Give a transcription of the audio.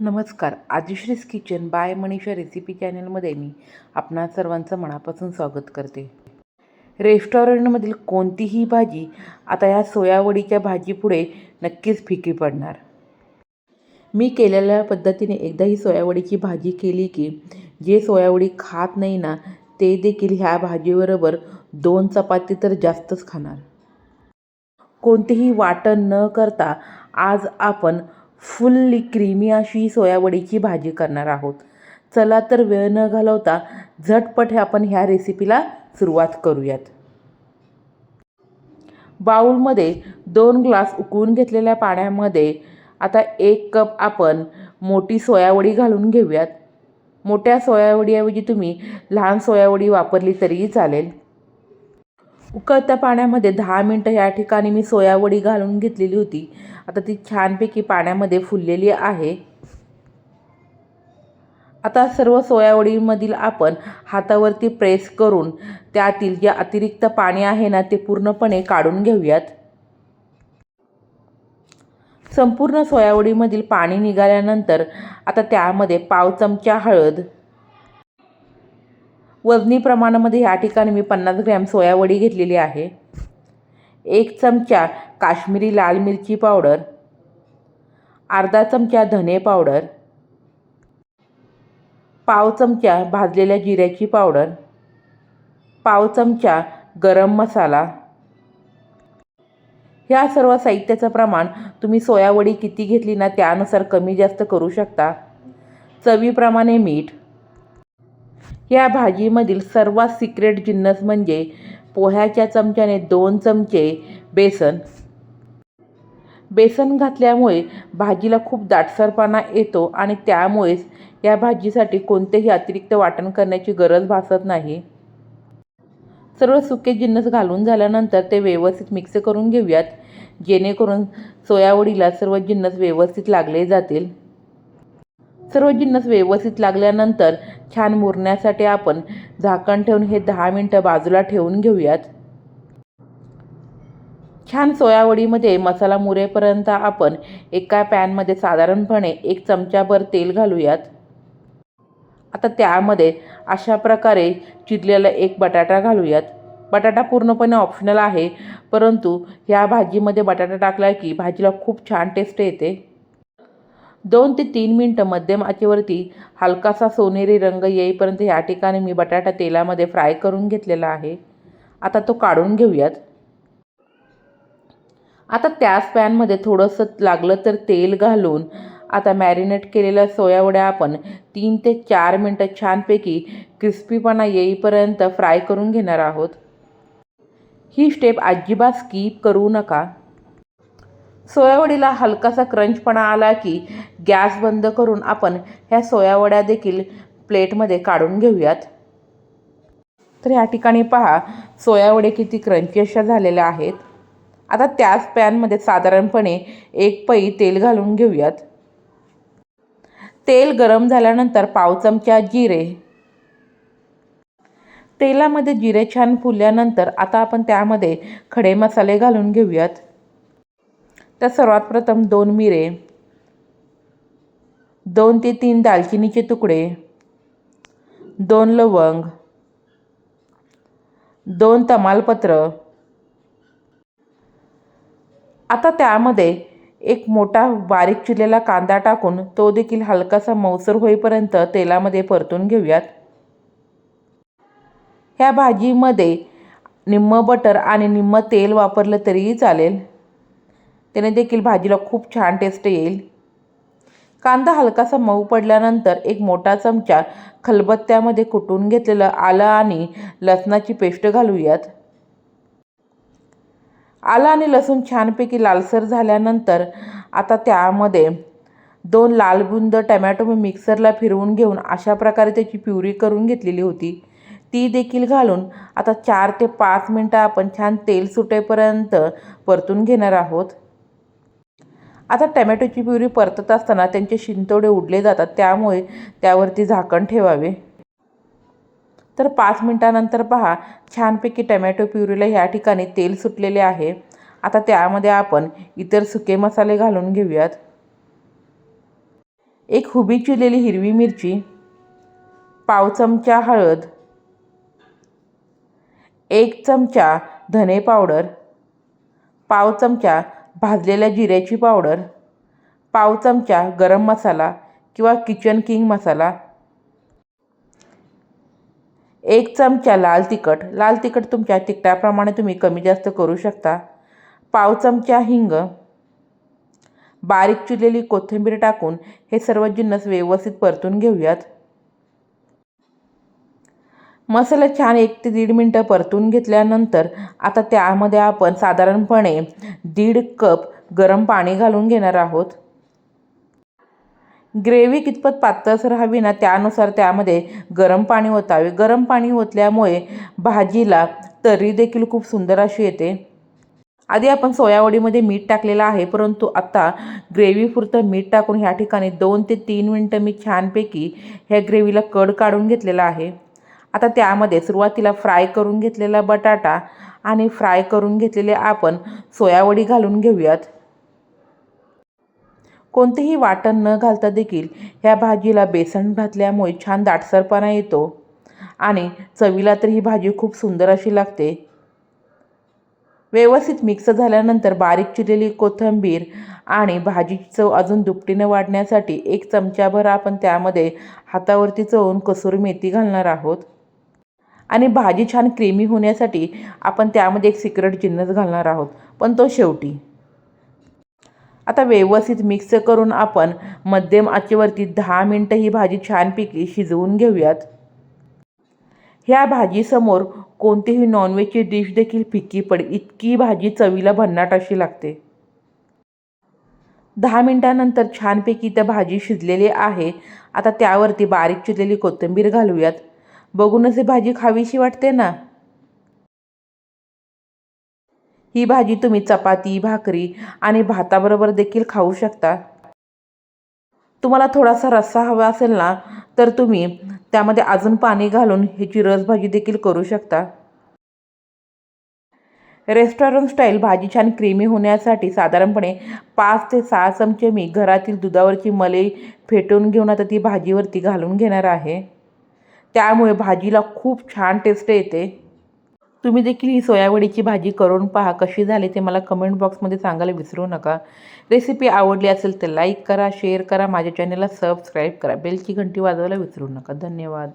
नमस्कार. आदिश्रीज kitchen by Manisha recipe चॅनलमध्ये मी आपणा सर्वांचं मनापासून स्वागत करते. रेस्टॉरंटमधील कोणतीही भाजी आता या सोयावडीच्या भाजीपुढे नक्कीच फिकी पडणार. मी केलेल्या पद्धतीने एकदा ही सोयावडीची भाजी केली की जे सोयावडी खात नाही ना ते देखील ह्या भाजीबरोबर दोन चपाती तर जास्तच खाणार. कोणतेही वाटण न करता आज आपण फुल्ली क्रीमी अशी सोयावडीची भाजी करणार आहोत. चला तर वेळ न घालवता झटपट हे आपण ह्या रेसिपीला सुरुवात करूयात. बाऊलमध्ये दोन ग्लास उकळून घेतलेल्या पाण्यामध्ये आता एक कप आपण मोठी सोयावडी घालून घेऊयात. मोठ्या सोयावडीऐवजी तुम्ही लहान सोयावडी वापरली तरीही चालेल. उकळत्या पाण्यामध्ये दहा मिनटं या ठिकाणी मी सोयावडी घालून घेतलेली होती. आता ती छानपैकी पाण्यामध्ये फुललेली आहे. आता सर्व सोयावडीमधील आपण हातावरती प्रेस करून त्यातील जे अतिरिक्त पाणी आहे ना ते पूर्णपणे काढून घेऊयात. संपूर्ण सोयावडीमधील पाणी निघाल्यानंतर आता त्यामध्ये पाव चमचा हळद वजनी प्रमाणामध्ये या ठिकाणी मी पन्नास ग्रॅम सोयावडी घेतलेली आहे. एक चमचा काश्मीरी लाल मिरची पावडर अर्धा चमचा धने पावडर पाव चमचा भाजलेल्या जिऱ्याची पावडर पाव चमचा गरम मसाला. ह्या सर्व साहित्याचं प्रमाण तुम्ही सोयावडी किती घेतली ना त्यानुसार कमी जास्त करू शकता. चवीप्रमाणे मीठ या भाजीमधील सर्वात सिक्रेट जिन्नस म्हणजे पोह्याच्या चमच्याने दोन चमचे बेसन. बेसन घातल्यामुळे भाजीला खूप दाटसरपणा येतो आणि त्यामुळेच या भाजीसाठी कोणतेही अतिरिक्त वाटण करण्याची गरज भासत नाही. सर्व सुके जिन्नस घालून झाल्यानंतर ते व्यवस्थित मिक्स करून घेऊयात. जेणेकरून सोयावडीला सर्व जिन्नस व्यवस्थित लागले जातील. सर्व जिन्नस व्यवस्थित लागल्यानंतर छान मुरण्यासाठी आपण झाकण ठेवून हे दहा मिनटं बाजूला ठेवून घेऊयात. छान सोयावडीमध्ये मसाला मुरेपर्यंत आपण एका पॅनमध्ये साधारणपणे एक चमचाभर तेल घालूयात. आता त्यामध्ये अशा प्रकारे चिरलेला एक बटाटा घालूयात. बटाटा पूर्णपणे ऑप्शनल आहे परंतु ह्या भाजीमध्ये बटाटा टाकला की भाजीला खूप छान टेस्ट येते. दोन ते तीन मिनटं मध्यम आचेवरती हलकासा सोनेरी रंग येईपर्यंत या ठिकाणी मी बटाटा तेलामध्ये फ्राय करून घेतलेला आहे. आता तो काढून घेऊयात. आता त्याच पॅनमध्ये थोडंसं लागलं तर तेल घालून आता मॅरिनेट केलेल्या सोयावड्या आपण तीन ते चार मिनटं छानपैकी क्रिस्पीपणा येईपर्यंत फ्राय करून घेणार आहोत. ही स्टेप अजिबात स्कीप करू नका. सोयावडीला हलकासा क्रंचपणा आला की गॅस बंद करून आपण ह्या सोयावड्या देखील प्लेटमध्ये काढून घेऊयात. तर या ठिकाणी पहा सोयावडे किती क्रंची अशा झालेल्या आहेत. आता त्याच पॅनमध्ये साधारणपणे एक पई तेल घालून घेऊयात. तेल गरम झाल्यानंतर पाव चमचा जिरे. तेलामध्ये जिरे छान फुलल्यानंतर आता आपण त्यामध्ये खडे मसाले घालून घेऊयात. तर सर्वात प्रथम दोन मिरे दोन ते तीन दालचिनीचे तुकडे दोन लवंग दोन तमालपत्र. आता त्यामध्ये एक मोठा बारीक चिरलेला कांदा टाकून तो देखील हलकासा मौसर होईपर्यंत तेलामध्ये परतून घेऊयात. ह्या भाजीमध्ये निम्म बटर आणि निम्म तेल वापरलं तरीही चालेल. त्याने देखील भाजीला खूप छान टेस्ट येईल. कांदा हलकासा मऊ पडल्यानंतर एक मोठा चमचा खलबत्त्यामध्ये कुटून घेतलेलं आलं आणि लसणाची पेस्ट घालूयात. आलं आणि लसूण छानपैकी लालसर झाल्यानंतर आता त्यामध्ये दोन लाल बुंद टमॅटो मी मिक्सरला फिरवून घेऊन अशा प्रकारे त्याची प्युरी करून घेतलेली होती. ती देखील घालून आता चार ते पाच मिनटं आपण छान तेल सुटेपर्यंत परतून घेणार आहोत. आता टमॅटोची प्युरी परतत असताना त्यांचे शिंतोडे उडले जातात त्यामुळे त्यावरती झाकण ठेवावे. तर पाच मिनटानंतर पहा छानपैकी टमॅटो प्युरीला ह्या ठिकाणी तेल सुटलेले आहे. आता त्यामध्ये आपण इतर सुके मसाले घालून घेऊयात. एक हुबी चिरलेली हिरवी मिरची पाव चमचा हळद एक चमचा धने पावडर पाव चमचा भाजलेल्या जिऱ्याची पावडर पाव चमचा गरम मसाला किंवा किचन किंग मसाला एक चमचा लाल तिखट. लाल तिखट तुमच्या तिखटाप्रमाणे तुम्ही कमी जास्त करू शकता. पाव चमचा हिंग बारीक चिरलेली कोथिंबीर टाकून हे सर्व जिन्नस व्यवस्थित परतून घेऊयात. मसाला छान एक ते दीड मिनटं परतून घेतल्यानंतर आता त्यामध्ये आपण साधारणपणे दीड कप गरम पाणी घालून घेणार आहोत. ग्रेव्ही कितपत पातळसर हवी ना त्यानुसार त्यामध्ये गरम पाणी ओतावे. गरम पाणी ओतल्यामुळे भाजीला तर्री देखील खूप सुंदर अशी येते. आधी आपण सोयावडीमध्ये मीठ टाकलेलं आहे परंतु आता ग्रेव्हीपुरतं मीठ टाकून ह्या ठिकाणी दोन ते तीन मिनटं मी छानपैकी ह्या ग्रेव्हीला कड काढून घेतलेला आहे. आता त्यामध्ये सुरुवातीला फ्राय करून घेतलेला बटाटा आणि फ्राय करून घेतलेले आपण सोयावडी घालून घेऊयात. कोणतेही वाटण न घालता देखील ह्या भाजीला बेसन घातल्यामुळे छान दाटसरपणा येतो आणि चवीला तर ही भाजी खूप सुंदर अशी लागते. व्यवस्थित मिक्स झाल्यानंतर बारीक चिरलेली कोथिंबीर आणि भाजीची चव अजून दुपटीनं वाढण्यासाठी एक चमचाभर आपण त्यामध्ये हातावरती चवून कसुरी मेथी घालणार आहोत. आणि भाजी छान क्रीमी होण्यासाठी आपण त्यामध्ये एक सिक्रेट जिन्नस घालणार आहोत. पण तो शेवटी. आता व्यवस्थित मिक्स करून आपण मध्यम आचेवरती दहा मिनटं ही भाजी छानपैकी शिजवून घेऊयात. ह्या भाजीसमोर कोणतीही नॉनव्हेजची डिश देखील फिक्की पडेल इतकी भाजी चवीला भन्नाट अशी लागते. दहा मिनटानंतर छानपैकी त्या भाजी शिजलेली आहे. आता त्यावरती बारीक चिरलेली कोथिंबीर घालूयात. बघूनच ही भाजी खावीशी वाटते ना? ही भाजी तुम्ही चपाती भाकरी आणि भाताबरोबर देखील खाऊ शकता. तुम्हाला थोडासा रस्सा हवा असेल ना तर तुम्ही त्यामध्ये अजून पाणी घालून ह्याची रसभाजी देखील करू शकता. रेस्टॉरंट स्टाईल भाजी छान क्रीमी होण्यासाठी साधारणपणे पाच ते सहा चमचे मी घरातील दुधावरची मलई फेटून घेऊन आता ती भाजीवरती घालून घेणार आहे. त्यामुळे भाजीला खूप छान टेस्ट येते. तुम्ही देखील ही सोयावडीची भाजी करून पहा कशी झाली ते मला कमेंट बॉक्समध्ये सांगायला विसरू नका. रेसिपी आवडली असेल तर लाईक करा शेअर करा माझ्या चॅनलला सबस्क्राईब करा. बेलची घंटी वाजवायला विसरू नका. धन्यवाद.